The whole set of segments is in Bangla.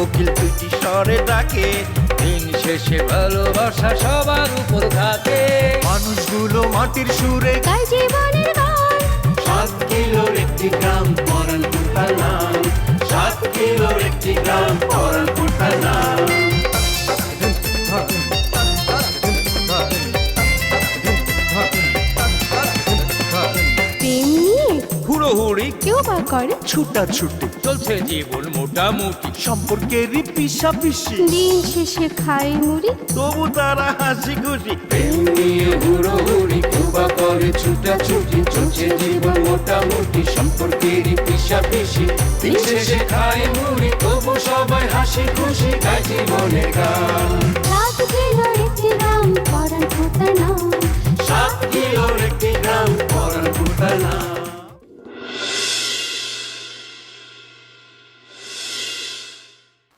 কোকিল দুইটি স্বরে ডাকে। দিন শেষে ভালোবাসা সবার উপর থাকে মানুষগুলো মাটির সুরে গায় জীবনের গান। সাত কিলোর একটি গ্রাম পরান তার নাম। সাত কিলোর একটি গ্রাম পরানপুর করে? ছুটা ছুটি চলছে জীবন মোটামুটি। সম্পর্কেরই পিসা পিসি দিন শেষে খাই মুড়ি? তবু তারা হাসি খুশি। প্রেম নিয়ে হুড়োহুড়ি কুবা করে ছুটাছুটি চলছে জীবন মোটামুটি। সম্পর্কেরই পিসা পিসি দিন শেষে খায় মুড়ি তবু সবাই হাসি খুশি গায় জীবনের গান। রাত গেল একটি গ্রাম পরান ফুটার সাত কিলোর একটি গ্রাম পরানপুর তার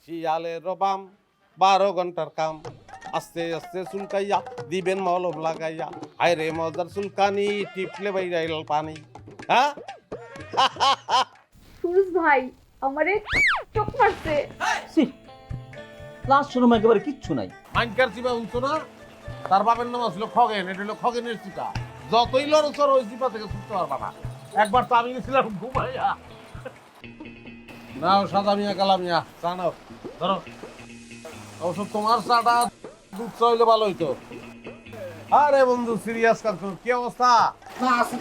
শিয়ালের রবাম বারো ঘণ্টার কাম। আস্তে আস্তে চুলকাইয়া দিবেন মলম লাগাইয়া। হায় রে মজার চুলকানি টিপলে বাইরাইল পানি। হ্যাঁ? সুরজ ভাই আমারে চোখ মারছে। লাস্ট শোরুম একেবারে কিচ্ছু নাই। মাইনকার চিপা উঠতো না? তার বাপের নাম ছিল খগেন এটা হলো খগেনের চিপা যতই লড়ছর ওই চিপা থেকে ছুটতে পারবা না। একবার তো আমি গেছিলাম ঘুমাইয়া। নাও সাদা মিয়া কালা মিয়া চা নাও। ধরো। অবশ্য তোমার চাটা দুধ চা হইলে ভালো হইতো। আরে বন্ধু সিরিয়াস কাজ করো। কি অবস্থা? না আছে।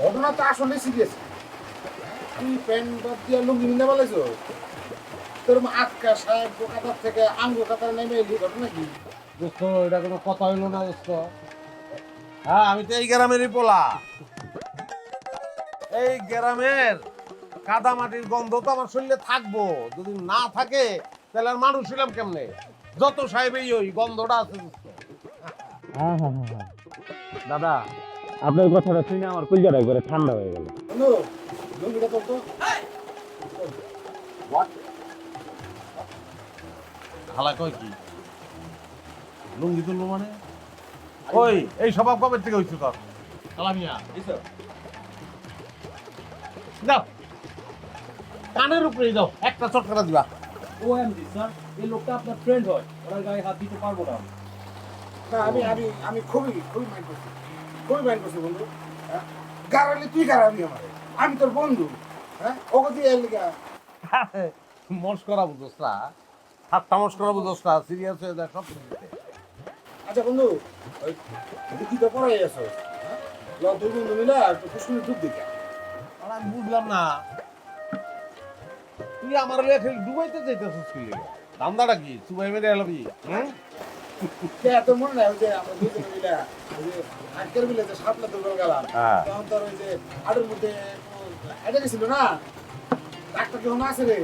ঘটনা তো আসলে সিরিয়াস তুই প্যান্ট বাদ দিয়ে লুঙ্গি নিতে বলেছ তোর মা আটকা সাহেব কাতার থেকে আঙ্গু কাতার নেমে এলি ঘটনা কি? দোস্ত এটা কোনো কথা হইল না দোস্ত। হ্যাঁ আমি তো এই গ্রামেরই পোলা। এই গ্রামের কাদা মাটির গন্ধ তো আমার শরীরে থাকব। যদি না থাকে তাহলে আর মানুষ ছিলাম কেমনে? যত সাহেবই ওই গন্ধটা আছে দোস্ত দাদা। আপনার কথাটা শুনে আমার কুলজাটা একবারে ঠান্ডা হয়ে গেল। হালা কয় কি? লুঙ্গি তুলবো মানে? ওই এই স্বভাব কবে থেকে হইছে তোর? কালামিয়া যাও। কানের উপরে দাও একটা চটকাটা দিবা। ও এমডি স্যার এই লোকটা আপনার ফ্রেন্ড হয় ওনার গায়ে হাত দিতে পারব না। না আমি আমি আমি খুবই খুবই মাইন্ড করছি খুবই মাইন্ড করছি বন্ধু হ্যাঁ? গারালি তুই গারাবি আমার আমি তোর বন্ধু হ্যাঁ? ওকে দিয়ে এলি গা মস্করা বুঝোস না ঠাট্টা মস্করা বুঝোস না সিরিয়াস হয়ে যায় সব আচ্ছা বন্ধু ওই দিদি তো পড়াই আছো হ্যাঁ? দুই বন্ধু মিলে একটু কুসুমের দুধ দিকে আর আমি বুঝলাম না তুই আমার লেখে ডুবাইতে চাইতেছিস কি লেগে? ধান্দাটা কি? চুবাই মেরে এলাবি হুম কে এত মনে নাই ওই যে আমরা দুজনে মিলে ওই যে আজকের মিলে যে সাতলা দুর্গল গেলাম। হ্যাঁ। তখন তোর ওই যে হাড়ের মধ্যে এটা গেছিল না? ডাক্তার যখন আছে রে?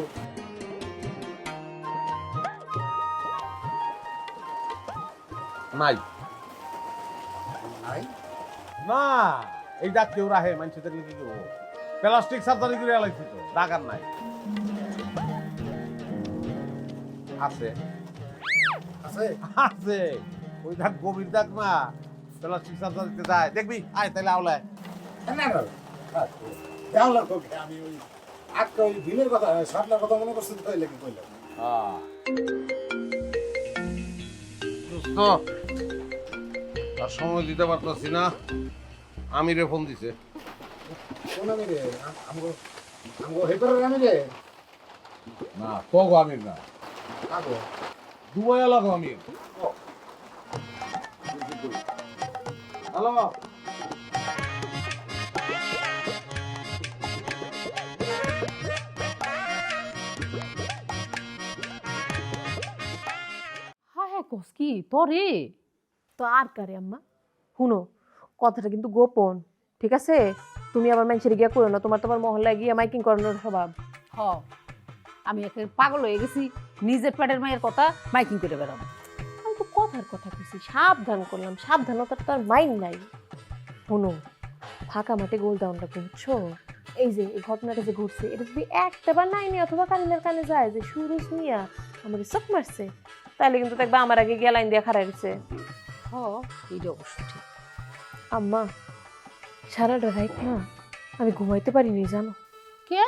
নাই। নাই? না এই ডাক কেউ রাহে মানুষদের কি করব? প্লাস্টিক সার্জারি করে এলাইছি তো ডাকার নাই। আছে। আছে? আছে। ওই দাগ গভীর দাগ না। প্লাস্টিক সার্জারিতে যায়। দেখবি? আয় তাহলে আওলায়। না না আমি ওই আজকে ওই দিনের কথা সাতলার কথা মনে করছি তো লেগে কইলাম? দোস্ত আর সময় দিতে পারতাছি না। আমিরে ফোন দিছে। কোন আমি রে আমগো আমগো হেপারের আমি রে না আমির না। দুবাই এলাকা আমির হ্যালো? হ্যাঁ হ্যাঁ কস কি? তরে? তো আর কারে আম্মা? শুনো কথাটা কিন্তু গোপন ঠিক আছে? তুমি আবার মানুষের গিয়া করো না তোমার তোমার মহল্লায় গিয়ে মাইকিং করানোর স্বভাব। হ। আমি একে পাগল হয়ে গেছি নিজের পেটের মায়ের কথা মাইকিং করে বেড়াবো। আমি তো কথার কথা কইছি সাবধান করলাম সাবধানতার তো আর মাইন্ড নাই। শোনো ফাঁকা মাঠে গোল দাও না বুঝছ এই যে এই ঘটনাটা যে ঘটছে এটা যদি একটা বার নাইনি অথবা কালিনার কানে যায় যে সুরজ মিয়া আমার চোখ মারছে তাহলে কিন্তু দেখবা আমার আগে গিয়ে লাইন দিয়ে দিচ্ছে হ এইটা অবশ্য ঠিক। আম্মা সারাটা রাইট না আমি ঘুমাইতে পারিনি জানো। কে?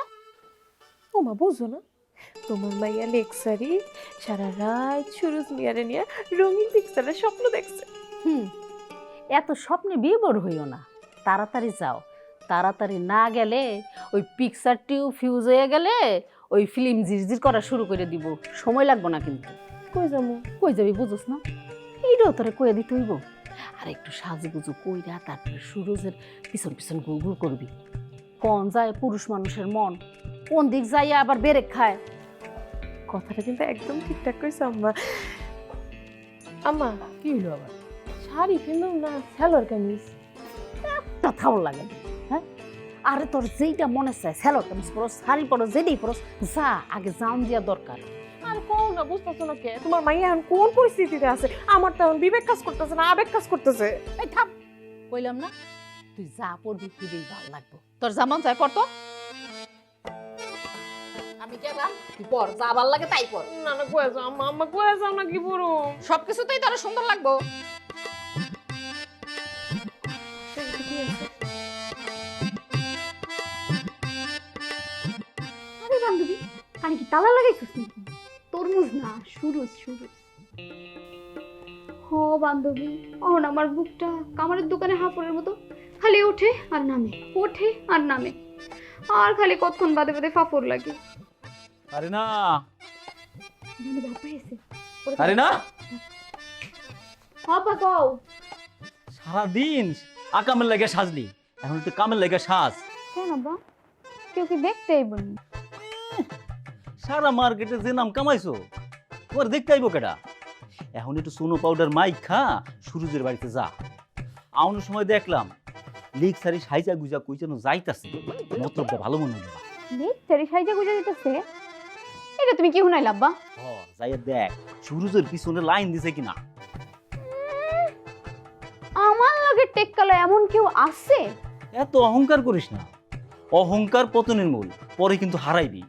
ও মা বুঝো না। তোমার মাইয়া লেকসারি সারা রাত সুরজ মিয়ারে নিয়ে রঙিন পিকচারের স্বপ্ন দেখছে। হুম এত স্বপ্নে বিবর হইও না। তাড়াতাড়ি যাও। তাড়াতাড়ি না গেলে ওই পিকচারটিও ফিউজ হয়ে গেলে ওই ফিল্ম জিরজির করা শুরু করে দিব। সময় লাগবে না কিন্তু। কই যাব? কই যাবি বুঝোস না? এইটাও তোরে কয়ে দিতে হইব। আর একটু সাজুগুজু কইরা তারপরে সুরজের পিছন পিছন গুল করবি। কোন যায় পুরুষ মানুষের মন? কোন দিক যাইয়া আবার বেরেক খায়? কথাটা কিন্তু একদম ঠিকঠাক কইছে আম্মা। আম্মা কি হইল আবার? শাড়ি কিনুম না সালোয়ার কামিজ। একটা থাও লাগে। হ্যাঁ? আরে তোর যেইটা মনে চায় স্যালো কামিজ পরো শাড়ি পরো যেটাই পরো যা আগে জাম দিয়া দরকার। আর কও না বুঝতেছো না কে? তোমার মাইয়া এখন কোন পরিস্থিতিতে আছে? আমার তো এখন বিবেক কাজ করতেছে না আবেগ কাজ করতেছে। এই থাম। কইলাম না তুই যা পড়বি খুবই ভালো লাগবো। তোর যেমন চাই পড়তো আমি কেবা তুই পড় যা ভালো লাগে তাই পড় না না কয়ে যাও আম্মা আম্মা কয়ে যাও না কি বড় সবকিছুতেই তোর সুন্দর লাগবো। আরে বান্ধবী কানে কি তালা লাগাইছিস নাকি? তরমুজ না সুরজ সুরজ। হো বান্ধবী অহন আমার বুকটা কামারের দোকানে হাঁপড়ের মতো। খালি ওঠে আর নামে ওঠে আর নামে। আর খালি কতক্ষণ বাদে বাদে ফাফড় লাগে। আরে না আরে না কও আকামের লেগে সাজলি। এখন তুই কামের লেগে সাজ। কেন বা? কেউ কি দেখতে সারা মার্কেটে যে নাম কামাইছো ওর দেখতে আইবো কেডা? এখন একটু সোনো পাউডার মাইক খা সুরজের বাড়িতে যা। আউনের সময় দেখলাম লিক সারি সাইজা গুজা কই যেন যাইতাছে। মতলবটা ভালো মনে হলো দেখতে সাইজা গুজা দিতেছে? এটা তুমি কি আব্বা হ যাইয়া দেখ সুরজের পিছনে লাইন দিছে কিনা। আমার লগে টেক্কালা এমন কেউ আছে? এত অহংকার করিস না। অহংকার পতনের মূল পরে কিন্তু হারাইবি।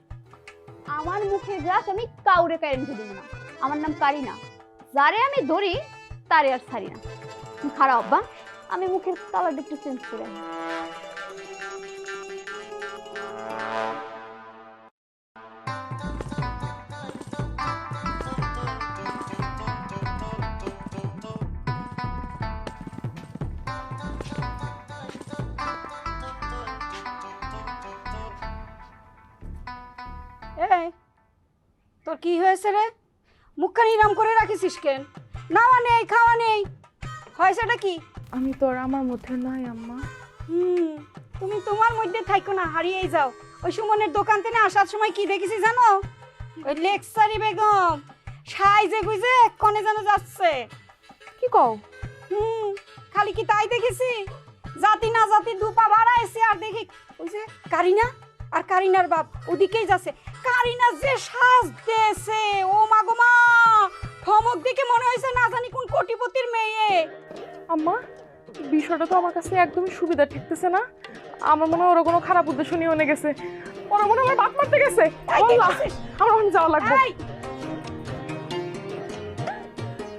আমার মুখে গ্রাস আমি কাউরে কারেন্ট দিব না। আমার নাম কারিনা। যারে আমি ধরি তারে আর ছাড়ি না। খারাপ আব্বা। আমি মুখের কালারটা একটু চেঞ্জ করে তোর কি হয়েছে রে? মুখখানি রাম করে রাখিস কেন? নাওয়া নেই খাওয়া নেই। হয়েছেটা কি? আমি তো আর আমার মধ্যে নাই আম্মা। হুম তুমি তোমার মধ্যে থাইকো না হারিয়েই যাও। ওই সুমনের দোকান থেকে আসার সময় কি দেখেছি জানো? ওই লেকসারি বেগম সাইজে গুইজে কনে যেন যাচ্ছে। কি কও? হুম খালি কি তাই দেখেছি? জাতি না জাতি দুপা ভাড়া বাড়াইছে আর দেখি ওই যে কারিনা? আর কারিনার বাপ ওদিকেই যাচ্ছে। কারিনা যে সাজ দেছে ও মা গো মা! ধমক দেখে মনে হয়েছে না জানি কোন কোটিপতির মেয়ে। আম্মা বিষয়টা তো আমার কাছে একদমই সুবিধা ঠেকতেছে না। আমার মনে হয় ওরা কোনো খারাপ উদ্দেশ্য নিয়ে অনে গেছে। ওরা মনে হয় আমার বাপ মারতে গেছে। আমার এখন যাওয়া লাগবে। এই,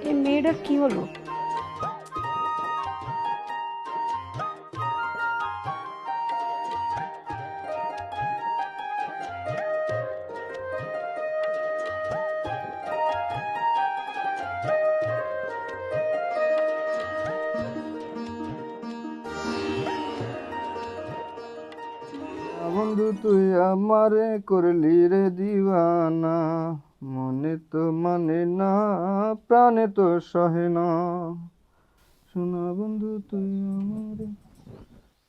এই মেয়েটার কি হলো? আমারে করলি রে দিওয়ানা। মনে তো মানে না প্রাণে তো সহে না। শোনা বন্ধু তুই আমারে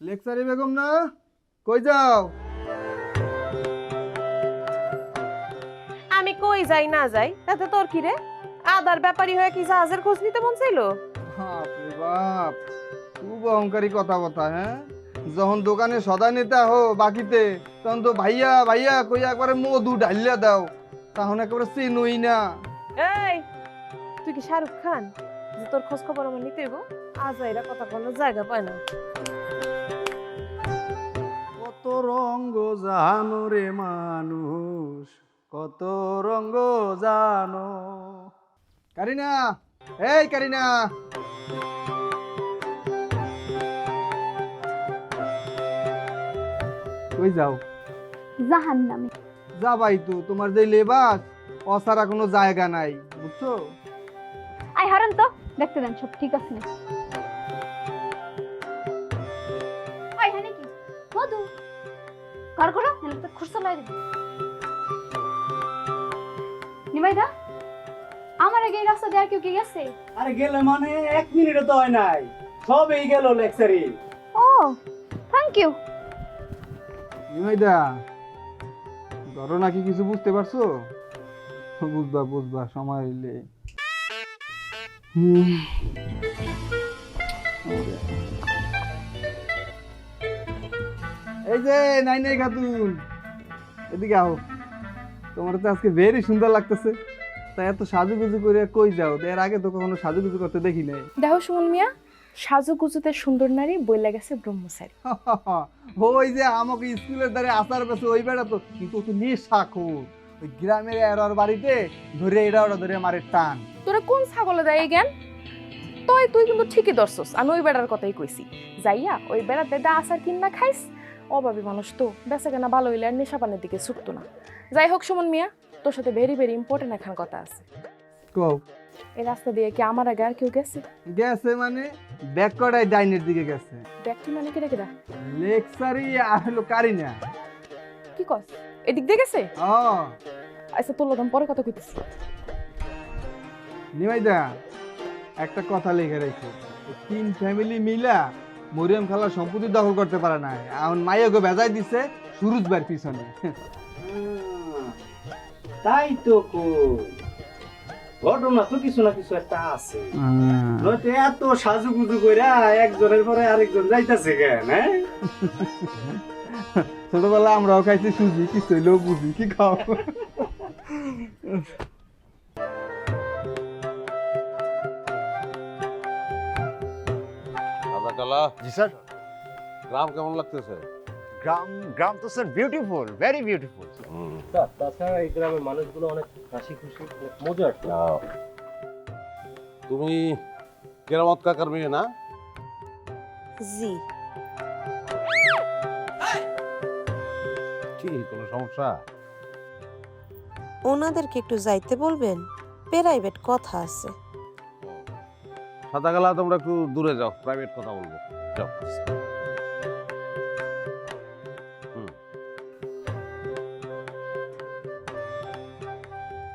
লেকচারি বেগম না? কই যাও? আমি কই যাই না যাই? তাতে তোর কি রে? আদার ব্যাপারী হয়ে কি জাহাজের খোঁজ নিতে মন চাইলো? বাপ খুব অহংকারী কথা কথা হ্যাঁ? যখন দোকানে সদা নিতে হো বাকিতে তখন তো ভাইয়া ভাইয়া কই একবারে মধু ঢালিয়া দাও তখন একেবারে চিনুই না। এই তুই কি শাহরুখ খান? যে তোর খোঁজ খবর আমার নিতে হইব আজ এরা কথা কোনো জায়গা পায় না। কত রঙ্গ জানো রে মানুষ কত রঙ্গ জানো। কারিনা এই কারিনা। কই যাও? জাহান নামে যাবাই তো তোমার যে লেবাস অসারা কোনো জায়গা নাই বুঝছ? আই হারান তো দেখতে দেন সব ঠিক আছে। নাকি আই নাকি মধু। কার করো এনে তো খুরসা লাই দিবি নিমাই দা আমার আগে এই রাস্তা দিয়ে আর কেউ কি গেছে? আরে গেলে মানে এক মিনিটও তো হয় নাই। সবই গেল লেকচারি। ও থ্যাংক ইউ নিমাইদা ধরো নাকি কিছু বুঝতে পারছ? বুঝবা বুঝবা, সময় হইলে। এই যে, নাই নাই খাতুন। এদিকে আও। তোমার তো আজকে ভেরি সুন্দর লাগতেছে। তা এত সাজুগুজু করে কই যাও? এর আগে তো কখনো সাজুগুজু করতে দেখি নাই। দেখো সুমন মিয়া সাজুগুজুতে সুন্দর নারী বইলা গেছে ব্রহ্মচারী। ওই যে আমাকে স্কুলের দ্বারে আসার পেছে ওই বেড়া তো কিন্তু তো নেশা ওই গ্রামের এরার বাড়িতে ধরে এটা ওটা ধরে মারে টান। তোরা কোন ছাগলে দেয় জ্ঞান? তই তুই কিন্তু ঠিকই ধরছস আমি ওই বেড়ার কথাই কইছি। যাইয়া ওই বেড়ার দেদা আসার কিনা খাইস? অভাবী মানুষ তো বেচা কেনা ভালো হইলে আর নেশা পানের দিকে ছুটতো না। যাই হোক সুমন মিয়া তোর সাথে ভেরি ভেরি ইম্পর্টেন্ট এখন কথা আছে। কও। এই রাস্তা দিয়ে কি আমার আগে আর কেউ গেছে? গেছে মানে ব্যাক করাই ডাইনের দিকে গেছে। ব্যক্তি মানে লেকচারি আর হলো কারিনা কি কস? এদিক দিয়ে গেছে? ও আচ্ছা তোর লোক পরে কথা কইতেছি। নিমাইদা একটা কথা লিখে রেখো। তিন ফ্যামিলি মিলা মরিয়ম খালা সম্পত্তি দখল করতে পারে না এখন মাইয়াকে বেজাই দিছে সুরুজ বার পিছনে। তাই তো কই। ঘটনা তো কিছু না কিছু একটা আছে। নয়তো এত সাজুগুজু কইরা একজনের পরে আরেকজন যাইতাছে কেন হ্যাঁ? ছোটবেলা আমরাও খাইছি সুজি কি চইলেও বুঝি কি খাও কালা জি স্যার। গ্রাম কেমন লাগতেছে? গ্রাম গ্রাম তো স্যার বিউটিফুল ভেরি বিউটিফুল তাছাড়া এই গ্রামের মানুষগুলো অনেক হাসি খুশি মজার তুমি কেরামত কাকার মেয়ে না? জি। কি কোনো সমস্যা? ওনাদেরকে একটু যাইতে বলবেন প্রাইভেট কথা আছে। সাদা তোমরা একটু দূরে যাও প্রাইভেট কথা বলব। যাও।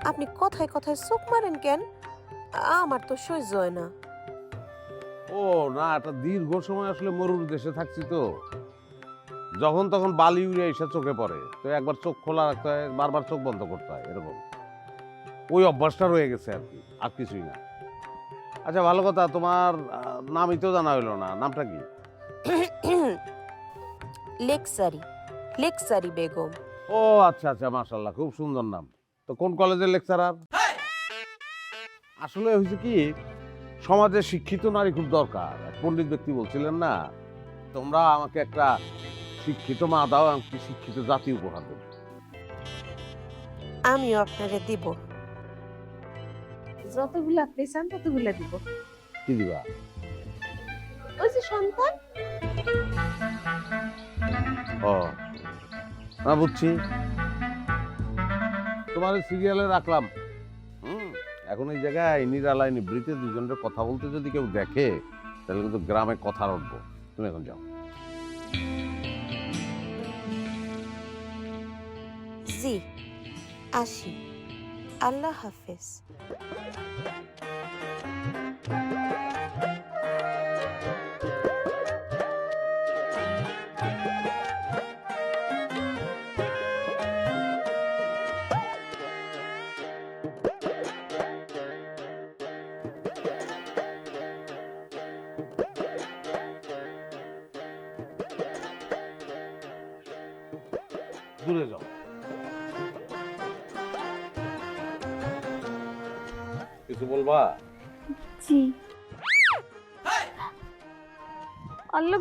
আপনি কথায় কথায় চোখ মারেন কেন? আমার তো সহ্য হয় না। ও না একটা দীর্ঘ সময় আসলে মরুর দেশে থাকছি তো। যখন তখন বালি উড়ে এসে চোখে পড়ে। তো একবার চোখ খোলা রাখতে হয় বারবার চোখ বন্ধ করতে হয় এরকম। ওই অভ্যাসটা রয়ে গেছে আর কি আর কিছুই না। আচ্ছা ভালো কথা তোমার নামই তো জানা হইল না। নামটা কি? লেকসারি লেকসারি বেগম। ও আচ্ছা আচ্ছা মাশাল্লাহ খুব সুন্দর নাম। তো কোন কলেজের লেকচারার আসলে হয়েছে কি সমাজে শিক্ষিত নারী খুব দরকার। পণ্ডিত ব্যক্তি বলছিলেন না তোমরা আমাকে একটা শিক্ষিত মা দাও আমাকে শিক্ষিত জাতি উপহার দেবে। আমিও আপনারে দিব। যতগুলো আপনি চান ততগুলো দিব। কি দিবা? ওই যে সন্তান। ও না বুঝছি। তোমার সিরিয়ালে রাখলাম। হুম, এখন এই জায়গায় নিরালায় নিবৃতে দুজনের কথা বলতে যদি কেউ দেখে, তাহলে কিন্তু গ্রামে কথা রটবো। তুমি এখন যাও। আসি। আল্লাহ হাফেজ।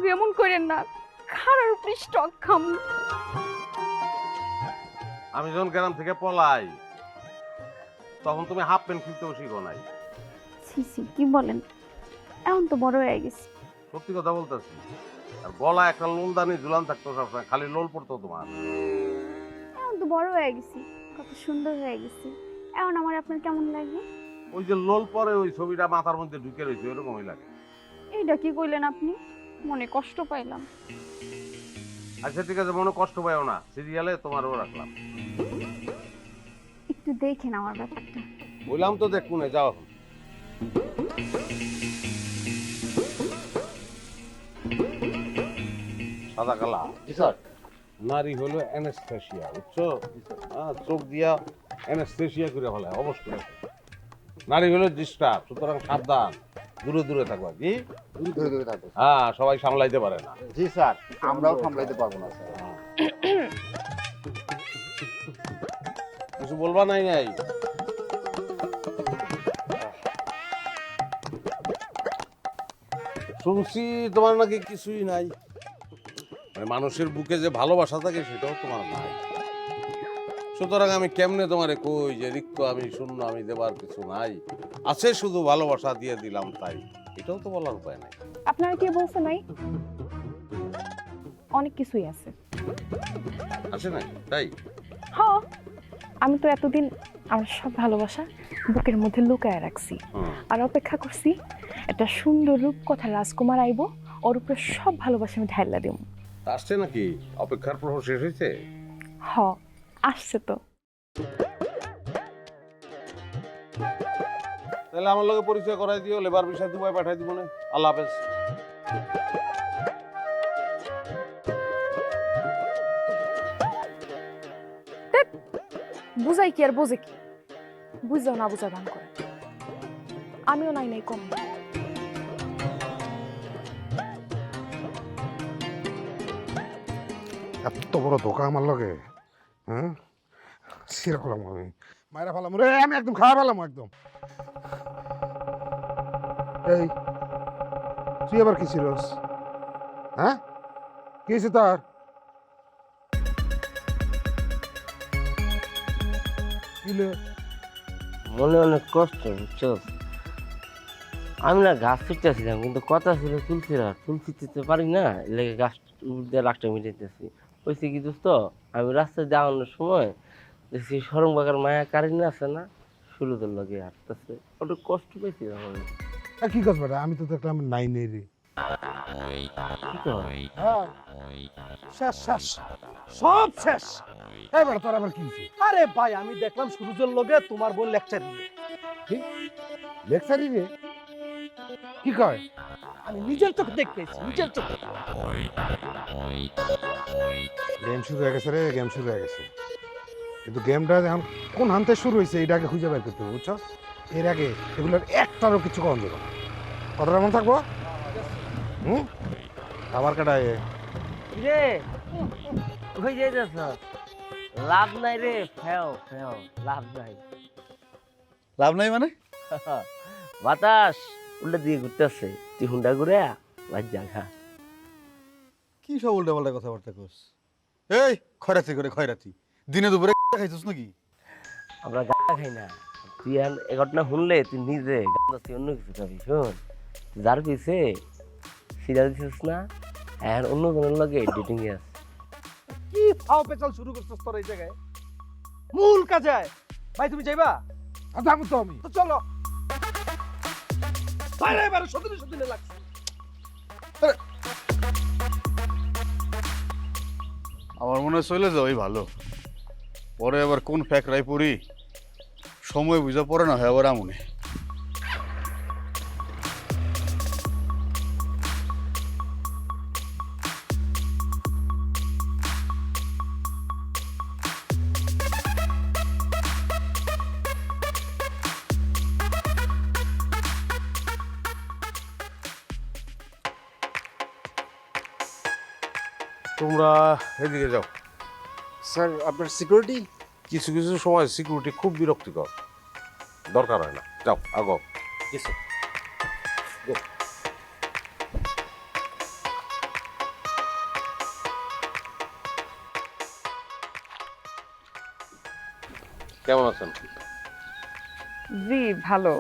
আল্লাহ এমন করেন না। খারার উপরে স্টক খাম। আমি যখন গ্রাম থেকে পলাই তখন তুমি হাফ প্যান্ট কিনতেও শিখো নাই। ছি ছি কি বলেন? এখন তো বড় হয়ে গেছি। সত্যি কথা বলতেছি আর গলা একটা লোলদানি ঝুলান থাকতো সবসময় খালি লোল পড়তো তোমার। এখন তো বড় হয়ে গেছি কত সুন্দর হয়ে গেছি। এখন আমার আপনার কেমন লাগে? ওই যে লোল পরে ওই ছবিটা মাথার মধ্যে ঢুকে রয়েছে ওরকমই লাগে। এইটা কি কইলেন আপনি? মনে কষ্ট পাইলাম। আচ্ছা ঠিক আছে মনে কষ্ট পাইও না। সিরিয়ালে তোমারও রাখলাম। একটু দেখেন আমার ব্যাপারটা। বললাম তো দেখ কোনে যাও। সাদা কালা। জি স্যার নারী হলো অ্যানেস্থেশিয়া বুঝছ? হ্যাঁ, চোখ দিয়া অ্যানেস্থেশিয়া করে ফেলে অবশ করে ফেলে। নারী হলো ডিস্টার্ব সুতরাং সাবধান দূরে দূরে থাকবা কি? থাকো হ্যাঁ সবাই সামলাইতে পারে না। জি স্যার আমরাও সামলাইতে পারব না স্যার। কিছু বলবা নাই নাই? শুনছি তোমার নাকি কিছুই নাই। মানে মানুষের বুকে যে ভালোবাসা থাকে সেটাও তোমার নাই। সুতরাং আমি কেমনে তোমারে কই যে রিক্ত আমি শূন্য আমি দেবার কিছু নাই। আছে শুধু ভালোবাসা দিয়ে দিলাম তাই। এটাও তো বলার উপায় নাই। আপনারা কি বলছে নাই? অনেক কিছুই আছে। আছে নাই? তাই? হ আমি তো এতদিন আমার সব ভালোবাসা বুকের মধ্যে লুকায় রাখছি। আর অপেক্ষা করছি একটা সুন্দর রূপ কথা রাজকুমার আইব ওর উপরে সব ভালোবাসা আমি ঢাইলা দিব আসছে নাকি? অপেক্ষার প্রহর শেষ হয়েছে হ আসছে তো। তাহলে আমার লগে পরিচয় করাই দিও লেবার বিষয় দুবাই পাঠাই দিব না। আল্লাহ হাফেজ। বুঝাই কি আর বোঝে কি? বুঝাও না বুঝা ভান করে। আমিও নাই নাই কম। এত বড় ধোকা আমার লগে? হ্যাঁ? সিরা করলাম আমি। মায়েরা ফেলাম রে, আমি একদম খাওয়া ফেলাম একদম। এই, তুই আবার কি ছিলস? হ্যাঁ? কি তার? মনে অনেক কষ্ট, বুঝছ? আমি না গাছ ছিটতেছিলাম, কিন্তু কথা ছিল তুলছি না তুল ছিটতে পারি না লেগে গাছ দিয়ে লাকটা মিটাইতেছি। হয়েছে কি দোস্ত? আমি রাস্তায় যাওয়ানোর সময় দেখছি সরম মায়া কারিনা আছে না শুরুদের লগে হাঁটতেছে। ওটা কষ্ট পেয়েছি তখন। আর কি কাজ বেটা? আমি তো দেখলাম নাই নেই রে শেষ শেষ। সব শেষ। তোর আবার কি আরে ভাই আমি দেখলাম লগে তোমার বোন লেকচার লেকচারি রে কি কয়? আমি নিজের চোখে দেখতেছি নিজের চোখে। গেম শুরু হয়ে গেছে রে গেম শুরু হয়ে গেছে। কিন্তু গেমটা এখন কোন হান্তে শুরু হয়েছে এটা আগে খুঁজে বের করতে হবে বুঝছ? এর আগে এগুলোর একটারও কিছু কম যাবে না। কথাটা মনে থাকব? হুম? আবার কাটায়। রে কই যাইতেছ? লাভ নাই রে ফেও ফেও লাভ নাই। লাভ নাই মানে? বাতাস উল্টে দিয়ে ঘুরতেছে। তুই হুন্ডা ঘুরে বাজ্যা খা কি সব উল্টা পাল্টা কথাবার্তা কস? এই খয়রাতি করে খয়রাতি। দিনে দুপুরে খাইছিস নাকি? আমরা গাঁজা খাই না। তুই আর এ ঘটনা শুনলে তুই নিজে গাঁজা তুই অন্য কিছু খাবি শোন। যার পিছে সিরিয়াল দিছিস না আর অন্য জনের লগে ডেটিং এ আছে। কি ফাও পেচাল শুরু করছিস তোর এই জায়গায়? মূল কাজে ভাই তুমি যাইবা? আর যাব তো আমি। তো চলো। আমার মনে হয় চলে যাওয়াই ভালো। পরে আবার কোন ফ্যাকরাই পড়ি, সময় বুঝা পড়ে না হয় আবার আমনে। তোমরা এদিকে যাও। স্যার আপনার সিকিউরিটি কিছু কিছু সময় সিকিউরিটি খুব বিরক্তিকর। দরকার হয় না। যাও আগো কেমন আছেন? জি ভালো।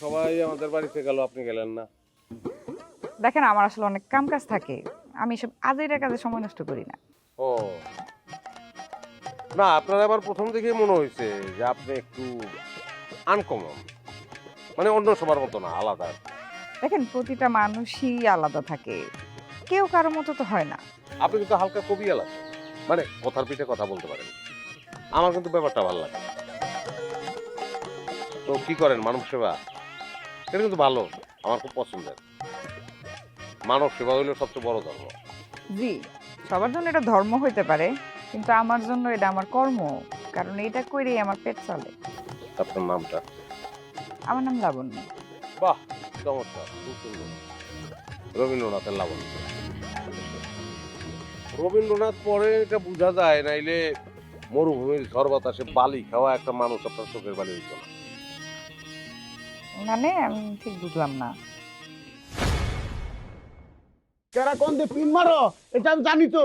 সবাই আমাদের বাড়িতে গেল আপনি গেলেন না। দেখেন আমার আসলে অনেক কাম কাজ থাকে। আমি সব আজের কাজে সময় নষ্ট করি না। ও। না আপনার আবার প্রথম থেকেই মনে হয়েছে যে আপনি একটু আনকমন মানে অন্য সবার মতো না আলাদা। দেখেন প্রতিটা মানুষই আলাদা থাকে। কেউ কারও মতো তো হয় না। আপনি কিন্তু হালকা কবি আলাদা। মানে কথার পিঠে কথা বলতে পারেন। আমার কিন্তু ব্যাপারটা ভালো লাগে তো কি করেন মানব সেবা? এটা কিন্তু ভালো আমার খুব পছন্দের। মানব সেবা হইল সবচেয়ে বড় ধর্ম। জি সবার জন্য এটা ধর্ম হইতে পারে কিন্তু আমার জন্য এটা আমার কর্ম কারণ এটা করেই আমার পেট চলে। আপনার নামটা? আমার নাম লাবণ্য। বাহ চমৎকার খুব সুন্দর। রবীন্দ্রনাথের লাবণ্য। রবীন্দ্রনাথ পরে এটা বোঝা যায় নাইলে মরুভূমির ঝড় বাতাসে বালি খাওয়া একটা মানুষ আপনার চোখের বালি হইতো না। মানে আমি ঠিক বুঝলাম না। কেরা কোন দিয়ে পিন মারো? এটা আমি জানি তো।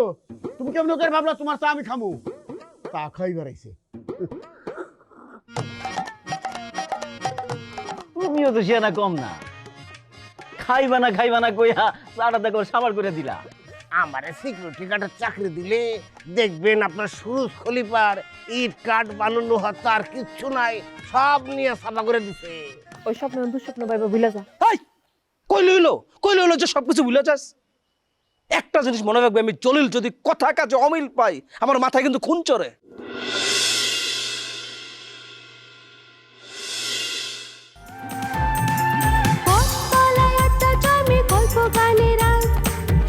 তুমি কেমন করে ভাবলা তোমার চা আমি খামু? চা খাই বেড়াইছে তুমিও তো সে না কম না। খাইবা না খাইবা না কইয়া চাটা দেখো সাবার করে দিলা। আমারে সিকিউরিটি গার্ডের চাকরি দিলে দেখবেন আপনার সুরজ খলিফার ইট কাঠ বানানো হতো আর কিচ্ছু নাই সব নিয়ে সাফা করে দিছে। ওই স্বপ্ন দুঃস্বপ্ন পাইবা ভুলে যা। কই লইলো কই লইলো যে সবকিছু ভুলে যাস? একটা জিনিস মনে রাখবে আমি জলিল যদি কথা কাজে অমিল পাই আমার মাথায় কিন্তু খুন চড়ে।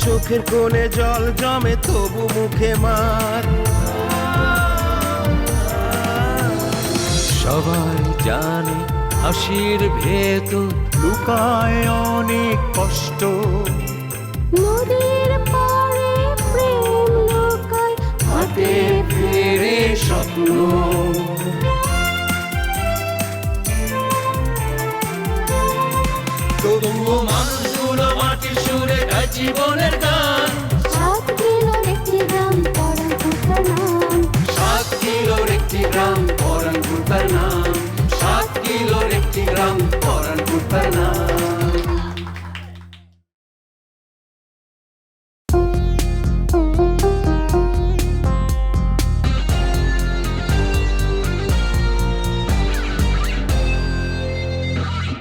চোখের কোণে জল জমে তবু মুখে মার। সবাই জানে হাসির ভেত লুকায় অনেক কষ্ট। নদীর পারে প্রেম লুকায় সাত কিলোর একটি গ্রাম போராட